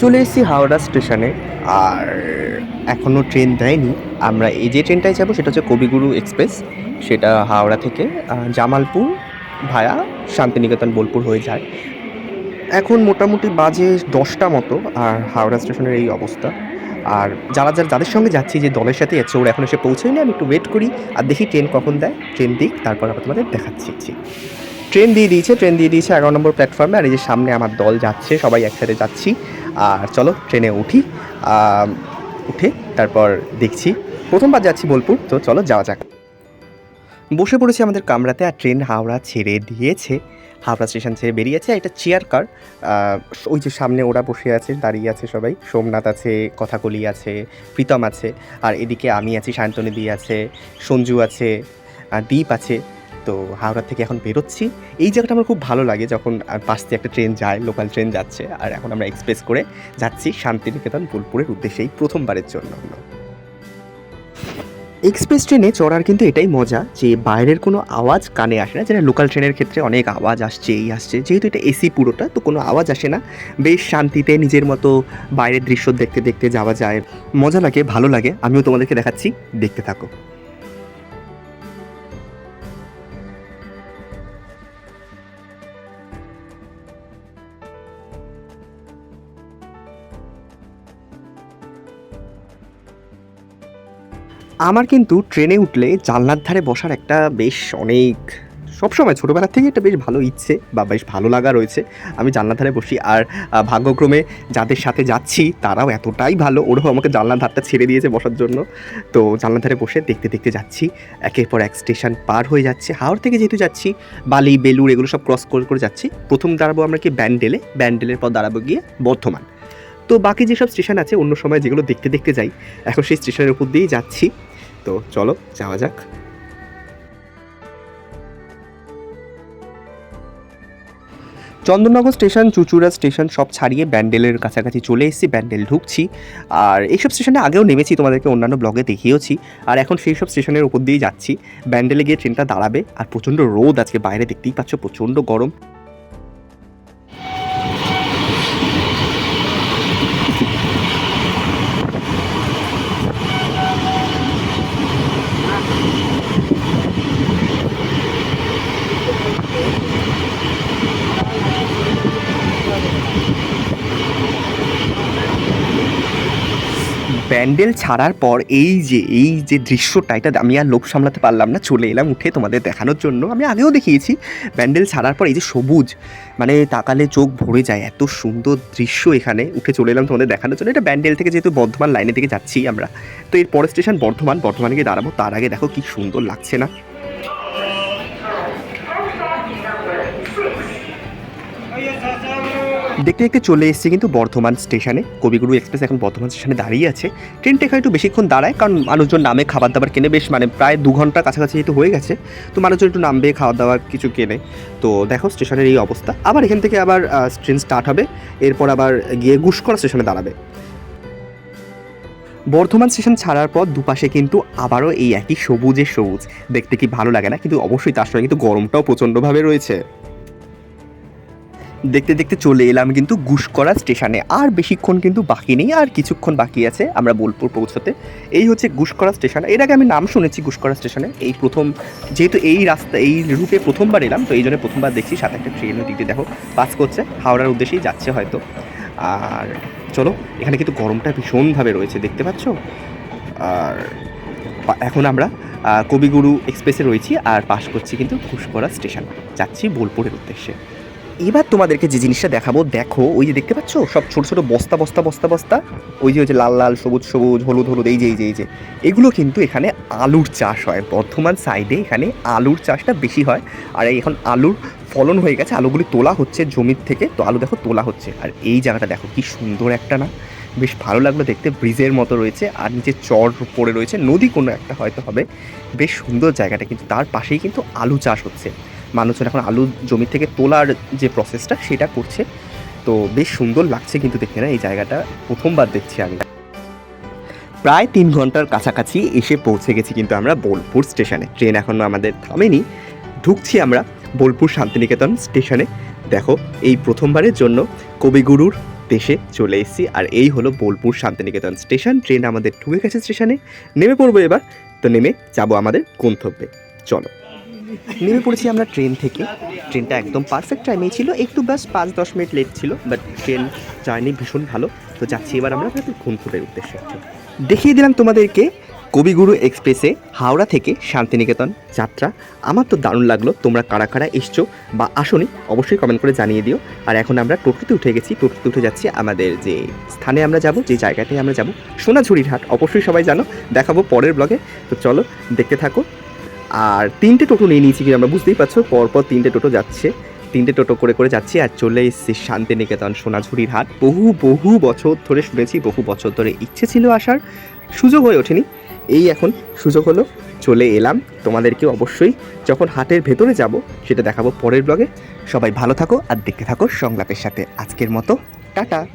চলে এসেছি হাওড়া স্টেশনে। আর এখনও ট্রেন দেয়নি। আমরা এই যে ট্রেনটায় যাব সেটা হচ্ছে কবিগুরু এক্সপ্রেস সেটা হাওড়া থেকে জামালপুর ভায়া শান্তিনিকেতন বোলপুর হয়ে যায়। এখন মোটামুটি বাজে দশটা মতো, আর হাওড়া স্টেশনের এই অবস্থা। আর যারা যারা যাদের সঙ্গে যাচ্ছি যে দলের সাথে যাচ্ছে ওরা এখন এসে পৌঁছয়নি। আমি একটু ওয়েট করি আর দেখি ট্রেন কখন দেয়। ট্রেন দিক, তারপর আবার তোমাদের দেখাচ্ছি। ট্রেন দিয়ে দিয়েছে ট্রেন দিয়ে দিয়েছে এগারো নম্বর প্ল্যাটফর্মে আর এই যে সামনে আমার দল যাচ্ছে, সবাই একসাথে যাচ্ছি। আর চলো ট্রেনে উঠি উঠে তারপর দেখছি। প্রথমবার যাচ্ছি বোলপুর, তো চলো যাওয়া যাক। বসে পড়েছি আমাদের কামরাতে আর ট্রেন হাওড়া ছেড়ে দিয়েছে। হাওড়া স্টেশন ছেড়ে বেরিয়েছে একটা চেয়ার কার। ওই যে সামনে ওরা বসে আছে, দাঁড়িয়ে আছে সবাই। সোমনাথ আছে, কথাকলি আছে, প্রীতম আছে, আর এদিকে আমি আছি শান্তনিদি আছে, সঞ্জু আছে দ্বীপ আছে। তো হাওড়া থেকে এখন বেরোচ্ছি। এই জায়গাটা আমার খুব ভালো লাগে যখন পাশ দিয়ে একটা ট্রেন যায় লোকাল ট্রেন যাচ্ছে। আর এখন আমরা এক্সপ্রেস করে যাচ্ছি শান্তিনিকেতন বোলপুরের উদ্দেশ্যে এই প্রথমবারের জন্য। এক্সপ্রেস ট্রেনে চড়ার কিন্তু এটাই মজা যে বাইরের কোনো আওয়াজ কানে আসে না, যেটা লোকাল ট্রেনের ক্ষেত্রে অনেক আওয়াজ আসছে, এই আসছে। যেহেতু এটা এসি পুরোটা, তো কোনো আওয়াজ আসে না। বেশ শান্তিতে নিজের মতো বাইরের দৃশ্য দেখতে দেখতে যাওয়া যায়। মজা লাগে, ভালো লাগে। আমিও তোমাদেরকে দেখাচ্ছি। দেখতে থাকো। আমার কিন্তু ট্রেনে উঠলে জানলার ধারে বসার একটা বেশ অনেক, সবসময় ছোটোবেলার থেকে একটা বেশ ভালো ইচ্ছে বা বেশ ভালো লাগা রয়েছে। আমি জানলার ধারে বসি আর ভাগ্যক্রমে যাদের সাথে যাচ্ছি তারাও এতটাই ভালো। ওরাও আমাকে জানলার ধারটা ছেড়ে দিয়েছে বসার জন্য। তো জানলার ধারে বসে দেখতে দেখতে যাচ্ছি। একের পর এক স্টেশন পার হয়ে যাচ্ছে। হাওড় থেকে যেহেতু যাচ্ছি, বালি বেলুর এগুলো সব ক্রস করে করে যাচ্ছি। প্রথম দাঁড়াবো আমরা কি ব্যান্ডেলে? ব্যান্ডেলের পর দাঁড়াবো গিয়ে বর্ধমান। তো বাকি যেসব স্টেশন আছে, অন্য সময় যেগুলো দেখতে দেখতে যাই। এখন সেই স্টেশনের উপর দিয়েই যাচ্ছি। তো চলো, যাওয়া যাক। চন্দননগর স্টেশন, চুচুড়া স্টেশন সব ছাড়িয়ে ব্যান্ডেলের কাছাকাছি চলে এসেছি, ব্যান্ডেল ঢুকছি। আর এইসব স্টেশনে আগেও নেমেছি, তোমাদেরকে অন্যান্য ব্লগে দেখিয়েওছি। আর এখন সেই সব স্টেশনের উপর দিয়েই যাচ্ছি। ব্যান্ডেলে গিয়ে ট্রেনটা দাঁড়াবে। আর প্রচণ্ড রোদ আজকে, বাইরে দেখতেই পাচ্ছ, প্রচণ্ড গরম। ব্যান্ডেল ছাড়ার পর এই যে এই যে দৃশ্যটা, এটা আমি আর লোভ সামলাতে পারলাম না। চলে এলাম উঠে তোমাদের দেখানোর জন্য। আমি আগেও দেখিয়েছি ব্যান্ডেল ছাড়ার পর এই যে সবুজ মানে তাকালে চোখ ভরে যায়, এত সুন্দর দৃশ্য এখানে। উঠে চলে এলাম তোমাদের দেখানোর জন্য। এটা ব্যান্ডেল থেকে যেহেতু বর্ধমান লাইনে থেকে যাচ্ছি আমরা। তো এর পরের স্টেশন বর্ধমান, বর্ধমানে গিয়ে দাঁড়াবো। তার আগে দেখো কি সুন্দর লাগছে না। দেখতে দেখতে চলে এসেছি কিন্তু বর্ধমান স্টেশনে। কবিগুরু এক্সপ্রেস এখন বর্ধমান স্টেশনে দাঁড়িয়ে আছে। ট্রেনটা এখানে একটু বেশিক্ষণ দাঁড়ায়, কারণ মানুষজন নামে খাবার দাবার কেনে বেশ মানে প্রায় দু ঘণ্টার কাছাকাছি যেহেতু হয়ে গেছে, তো মানুষজন একটু নামবে খাওয়া দাওয়ার কিছু কেনে। তো দেখো স্টেশনের এই অবস্থা। আবার এখান থেকে আবার ট্রেন স্টার্ট হবে, এরপর আবার গিয়ে গুসকরা স্টেশনে দাঁড়াবে। বর্ধমান স্টেশন ছাড়ার পর দুপাশে কিন্তু আবারও এই একই সবুজের সবুজ। দেখতে কি ভালো লাগে না, কিন্তু অবশ্যই তার সঙ্গে কিন্তু গরমটাও প্রচণ্ডভাবে রয়েছে। দেখতে দেখতে চলে এলাম কিন্তু গুসকরা স্টেশনে। আর বেশিক্ষণ কিন্তু বাকি নেই, আর কিছুক্ষণ বাকি আছে আমরা বোলপুর পৌঁছতে। এই হচ্ছে গুসকরা স্টেশন। এর আগে আমি নাম শুনেছি গুসকরা স্টেশনে। এই প্রথম, যেহেতু এই রাস্তা, এই রুটে প্রথমবার এলাম, তো এই জন্য প্রথমবার দেখছি, সাথে একটা ট্রেনও দিতে দেখো পাস করছে, হাওড়ার উদ্দেশ্যেই যাচ্ছে হয়তো। আর চলো, এখানে কিন্তু গরমটা ভীষণভাবে রয়েছে, দেখতে পাচ্ছ? আর এখন আমরা কবিগুরু এক্সপ্রেসে রয়েছি, আর পাস করছি কিন্তু ঘুষকরা স্টেশন। যাচ্ছি বোলপুরের উদ্দেশ্যে। এবার তোমাদেরকে যে জিনিসটা দেখাবো, দেখো, ওই যে দেখতে পাচ্ছ? সব ছোট ছোট বস্তা বস্তা বস্তা বস্তা। ওই যে যে লাল লাল, সবুজ সবুজ, হলুদ হলুদ, এই যে এই যে এই যে। এগুলো কিন্তু এখানে আলুর চাষ হয়। বর্ধমান সাইডে এখানে আলুর চাষটা বেশি হয়। আর এখন আলুর ফলন হয়ে গেছে। আলুগুলি তোলা হচ্ছে জমির থেকে। তো আলু দেখো, তোলা হচ্ছে। আর এই জায়গাটা দেখো, কি সুন্দর একটা না? বেশ ভালো লাগল দেখতে। ব্রিজের মতো রয়েছে। আর নিচে চর পড়ে রয়েছে। নদী কোনো একটা হয়তো হবে। বেশ সুন্দর জায়গাটা। কিন্তু তার পাশেই কিন্তু আলু চাষ হচ্ছে। মানুষজন এখন আলু জমি থেকে তোলার যে প্রসেসটা সেটা করছে। তো বেশ সুন্দর লাগছে কিন্তু দেখতে না, এই জায়গাটা প্রথমবার দেখছি আমি। প্রায় তিন ঘণ্টার কাছাকাছি এসে পৌঁছে গেছি কিন্তু আমরা বোলপুর স্টেশনে। ট্রেন এখনও আমাদের থামেনি। ঢুকছি আমরা বোলপুর শান্তিনিকেতন স্টেশনে। দেখো, এই প্রথমবারের জন্য কবিগুরুর দেশে চলে এসেছি। আর এই হলো বোলপুর শান্তিনিকেতন স্টেশন। ট্রেন আমাদের ঢুকে গেছে স্টেশনে। নেমে পড়ব এবার। তো নেমে যাব আমাদের গন্তব্যে। চলো। নেমে পড়েছি আমরা ট্রেন থেকে। ট্রেনটা একদম পারফেক্ট টাইমেই ছিল। একটু ব্যাস পাঁচ দশ মিনিট লেট ছিল বাট ট্রেন জার্নি ভীষণ ভালো। তো যাচ্ছি এবার আমরা গন্তব্যের উদ্দেশ্যে। দেখিয়ে দিলাম তোমাদেরকে কবিগুরু এক্সপ্রেসে হাওড়া থেকে শান্তিনিকেতন যাত্রা। আমার তো দারুণ লাগল। তোমরা কারা কারা এসছো বা আসনি, অবশ্যই কমেন্ট করে জানিয়ে দিও। আর এখন আমরা টোটোতে উঠে গেছি। টোটোতে উঠে যাচ্ছি আমাদের যে স্থানে আমরা যাব, যে জায়গাটায় আমরা যাব, সোনাঝুরির হাট। অবশ্যই সবাই জানো। দেখাবো পরের ব্লগে তো চলো দেখতে থাকো। আর তিনটে টোটো নিয়ে নিয়েছি কিন্তু আমরা বুঝতেই পারছ, পরপর তিনটে টোটো যাচ্ছে। তিনটে টোটো করে করে যাচ্ছি আর চলে এসেছি শান্তিনিকেতন সোনাঝুরির হাট। বহু বহু বছর ধরে শুনেছি, বহু বছর ধরে ইচ্ছে ছিল আসার। সুযোগ হয়ে ওঠেনি। এই এখন সুযোগ হলো, চলে এলাম। তোমাদেরকে অবশ্যই যখন হাটের ভেতরে যাব, সেটা দেখাবো পরের ব্লগে সবাই ভালো থাকো আর দেখতে থাকো সংলাপের সাথে। আজকের মতো, টাটা।